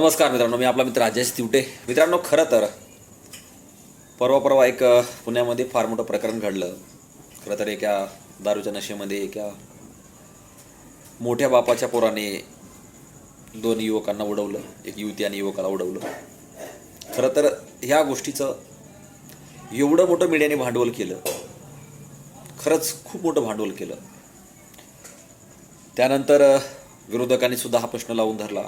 नमस्कार मित्रांनो मी आपला मित्र राजेश तिवटे. मित्रांनो खरं तर परवा परवा एक पुण्यामध्ये फार मोठं प्रकरण घडलं. खरं तर एका दारूच्या नशेमध्ये एका मोठ्या बापाच्या पोराने दोन युवकांना उडवलं एक युवती आणि युवकाला उडवलं. खरं तर ह्या गोष्टीचं एवढं मोठं मीडियाने भांडवल केलं. खरंच खूप मोठं भांडवल केलं. त्यानंतर विरोधकांनी सुद्धा हा प्रश्न लावून धरला.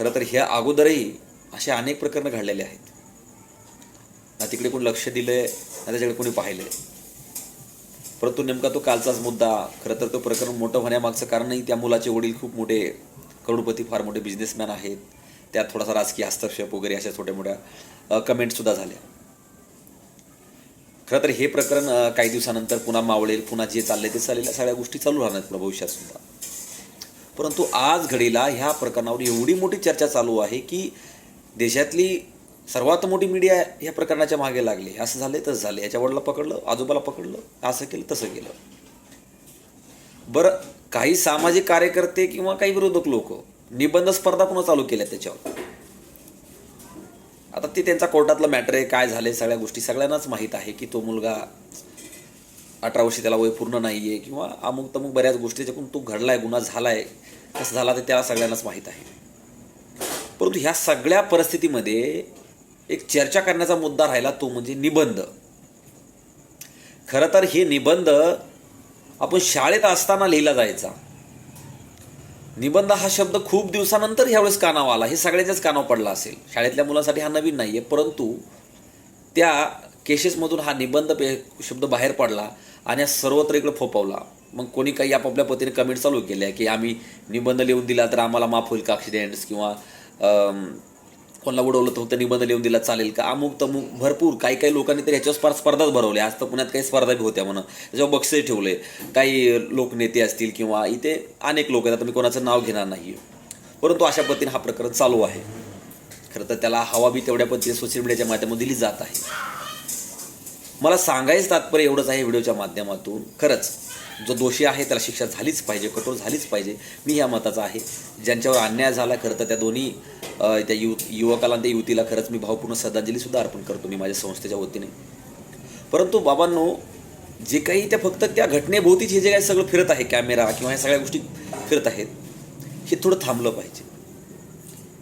खरं तर ह्या अगोदरही असे अनेक प्रकरणं घडलेले आहेत. ना तिकडे कोणी लक्ष दिलंय ना त्याच्याकडे कोणी पाहिलं आहे परंतु नेमका तो कालचाच मुद्दा खरं तर तो प्रकरण मोठं होण्यामागचं कारणही त्या मुलाचे वडील खूप मोठे करोडपती फार मोठे बिझनेसमॅन आहेत. त्यात थोडासा राजकीय हस्तक्षेप वगैरे अशा छोट्या मोठ्या कमेंटसुद्धा झाल्या. खरं तर हे प्रकरण काही दिवसानंतर पुन्हा मावळेल पुन्हा जे चाललंय ते चालेल सगळ्या गोष्टी चालू राहणार पुढे भविष्यात सुद्धा. परंतु आज घडीला ह्या प्रकरणावर एवढी मोठी चर्चा चालू आहे की देशातली सर्वात मोठी मीडिया ह्या प्रकरणाच्या मागे लागली. असं झालं तसं झालं याच्या वडिला पकडलं आजोबाला पकडलं असं केलं तसं केलं. बरं काही सामाजिक कार्यकर्ते किंवा काही विरोधक लोक निबंध स्पर्धा पुन्हा चालू केल्या त्याच्यावर. आता ते त्यांचा कोर्टातलं मॅटर आहे काय झाले सगळ्या गोष्टी सगळ्यांनाच माहीत आहे की तो मुलगा अठरा वर्षी त्याला वय पूर्ण नाही आहे किंवा अमुक तमुक बऱ्याच गोष्टी त्याच्याकडून तो घडलाय गुन्हा झालाय कसं झाला ते त्याला सगळ्यांनाच माहीत आहे. परंतु ह्या सगळ्या परिस्थितीमध्ये एक चर्चा करण्याचा मुद्दा राहिला तो म्हणजे निबंध. खरं तर हे निबंध आपण शाळेत असताना लिहिला जायचा. निबंध हा शब्द खूप दिवसानंतर ह्यावेळेस कानावर आला. हे सगळ्याच्याच कानावर पडला असेल. शाळेतल्या मुलांसाठी हा नवीन नाही आहे परंतु त्या केसेसमधून हा निबंध पे शब्द बाहेर पडला आणि सर्वत्र इकडं फोपवला मग कोणी काही आपापल्या पतीने कमेंट चालू केल्या की आम्ही निबंध लिहून दिला तर आम्हाला माफ होईल का ॲक्सिडेंट्स किंवा कोणाला उडवलं तर होतं निबंध लिहून दिला चालेल का? अमुक तमुक भरपूर काही काही लोकांनी तर ह्याच्यावर स्पर्धा स्पर्धाच भरवल्या. आज तर पुण्यात काही स्पर्धा बी होत्या म्हणून. त्याच्यावर बक्षीस ठेवले. काही लोकनेते असतील किंवा इथे अनेक लोक आहेत. आता मी कोणाचं नाव घेणार नाही परंतु अशा पद्धतीने हा प्रकरण चालू आहे. खरं तर त्याला हवा बी तेवढ्या पद्धतीने सोशल मीडियाच्या माध्यमातून दिली जात आहे. मला सांगायचं तात्पर्य एवढंच आहे व्हिडिओच्या माध्यमातून. खरंच जो दोषी आहे त्याला शिक्षा झालीच पाहिजे कठोर झालीच पाहिजे मी ह्या मताचा आहे. ज्यांच्यावर अन्याय झाला खरं तर त्या दोन्ही त्या यु युवकाला आणि त्या युवतीला खरंच मी भावपूर्ण श्रद्धांजलीसुद्धा अर्पण करतो मी माझ्या संस्थेच्या वतीने. परंतु बाबांनो जे काही त्या फक्त त्या घटनेभोवतीच हे जे काही सगळं फिरत आहे कॅमेरा किंवा ह्या सगळ्या गोष्टी फिरत आहेत हे थोडं थांबलं पाहिजे.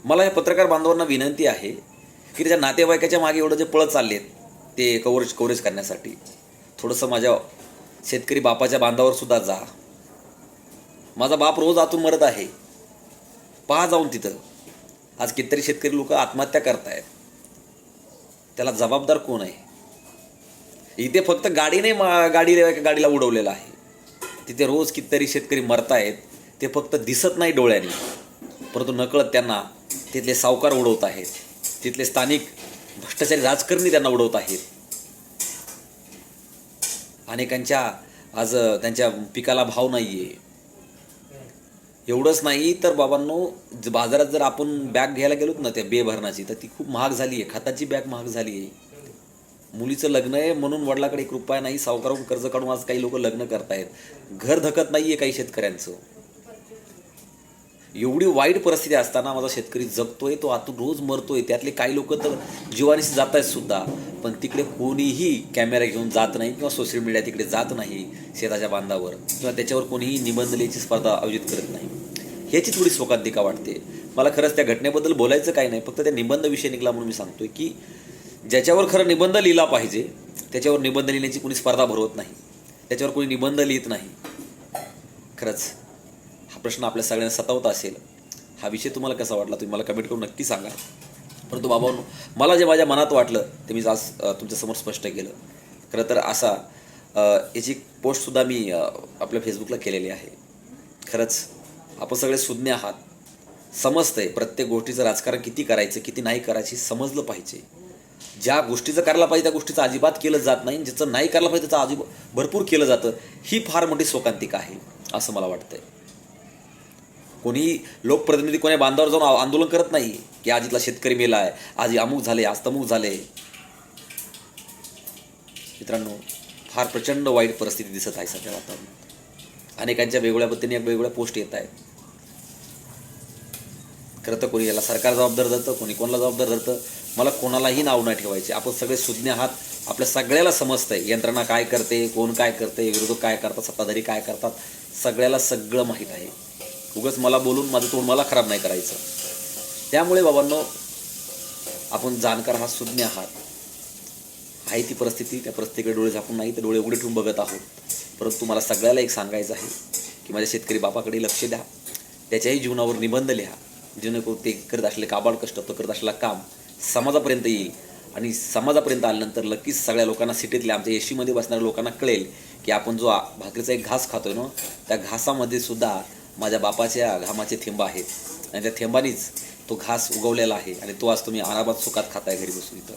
मला या पत्रकार बांधवांना विनंती आहे की त्याच्या नातेवाईकाच्या मागे एवढं जे पळत चालले आहेत ते कव्हरेज कवरेज करण्यासाठी. थोडंसं माझ्या शेतकरी बापाच्या बांधावर सुद्धा जा. माझा बाप रोज आतून मरत आहे. पहा जाऊन तिथं. आज कितीतरी शेतकरी लोक आत्महत्या करतायत. त्याला जबाबदार कोण आहे? इथे फक्त गाडीने मा- गाडी गाडीला उडवलेलं आहे. तिथे रोज कितीतरी शेतकरी मरतायत. ते फक्त दिसत नाही डोळ्याने. परंतु नकळत त्यांना तिथले सावकार उडवत आहेत तिथले स्थानिक भ्रष्टाचारी राजकारणी त्यांना उडवत आहेत. अनेकांच्या आज त्यांच्या पिकाला भाव नाही आहे एवढंच नाही तर बाबांनो बाजारात जर आपण बॅग घ्यायला गेलोत ना त्या बेभरणाची तर ती खूप महाग झाली आहे खताची बॅग महाग झाली आहे मुलीचं लग्न आहे म्हणून वडिलाकडे एक रुपया नाही सावकारून कर्ज काढून आज काही लोक लग्न करतायत. घर धकत नाही आहे काही शेतकऱ्यांचं. एवढी वाईट परिस्थिती असताना माझा शेतकरी जगतोय तो आतून रोज मरतोय. त्यातले काही लोक तर जीवानीच जात आहेत सुद्धा. पण तिकडे कोणीही कॅमेरा घेऊन जात नाही किंवा सोशल मीडिया तिकडे जात नाही शेताच्या बांधावर किंवा त्याच्यावर कोणीही निबंध लिहायची स्पर्धा आयोजित करत नाही. ह्याची थोडी शोकांतिका वाटते. मला खरंच त्या घटनेबद्दल बोलायचं काही नाही. फक्त त्या निबंध विषय निघाला म्हणून मी सांगतोय की ज्याच्यावर खरं निबंध लिहिला पाहिजे त्याच्यावर निबंध लिहिण्याची कोणी स्पर्धा भरवत नाही. त्याच्यावर कोणी निबंध लिहित नाही. खरंच. हा प्रश्न आपल्या सगळ्यांना सतावत असेल हा विषय तुम्हाला कसा वाटला तुम्ही मला कमेंट करून नक्की सांगा. परंतु बाबा मला जे माझ्या मनात वाटलं ते मी आज तुमच्यासमोर स्पष्ट केलं. खरं तर असा याची पोस्टसुद्धा मी आपल्या फेसबुकला केलेली आहे. खरंच आपण सगळे सुज्ञ आहात. समजतंय प्रत्येक गोष्टीचं राजकारण किती करायचं किती नाही करायची समजलं पाहिजे. ज्या गोष्टीचं करायला पाहिजे त्या गोष्टीचं अजिबात केलं जात नाही. ज्याचं नाही करायला पाहिजे त्याचं अजिबात भरपूर केलं जातं. ही फार मोठी शोकांतिका आहे असं मला वाटतंय. कोणी लोकप्रतिनिधी कोणी बांधावर जाऊन आंदोलन करत नाही की आज इथला शेतकरी मेला आहे आज अमुक झाले आज तमुक झाले. मित्रांनो फार प्रचंड वाईट परिस्थिती दिसत आहे सध्या वातावरणात. अनेकांच्या वेगवेगळ्या पद्धतीने वेगवेगळ्या पोस्ट येत आहेत. खरं तर कोणी याला सरकार जबाबदार धरतं कोणी कोणाला जबाबदार धरतं मला कोणालाही नाव नाही ठेवायचे. आपण सगळे सुज्ञ आहात आपल्या सगळ्याला समजतंय यंत्रणा काय करते कोण काय करते विरोधक काय करतात सत्ताधारी काय करतात सगळ्याला सगळं माहीत आहे. उगाच मला बोलून माझं तोंड मला खराब नाही करायचं. त्यामुळे बाबांनो आपण जाणकार आहात सुज्ञ आहात. आहे ती परिस्थिती त्या परिस्थितीकडे डोळे झाकून नाही तर डोळे उघडे ठेवून बघत आहोत. परंतु मला सगळ्याला एक सांगायचं आहे की माझ्या शेतकरी बापाकडे लक्ष द्या. त्याच्याही जीवनावर निबंध लिहा. जेणेकरून ते करत असलेले काबाड कष्ट तो करत असलेला काम समाजापर्यंत येईल. आणि समाजापर्यंत आल्यानंतर नक्कीच सगळ्या लोकांना सिटीतल्या आमच्या एशीमध्ये बसणाऱ्या लोकांना कळेल की आपण जो भाकरीचा एक घास खातोय ना त्या घासामध्ये सुद्धा माझ्या बापाच्या घामाचे थेंब आहेत. आणि त्या थेंबानीच तो घास उगवलेला आहे. आणि तो आज तुम्ही आरामात सुखात खाताय घरी बसून इथं.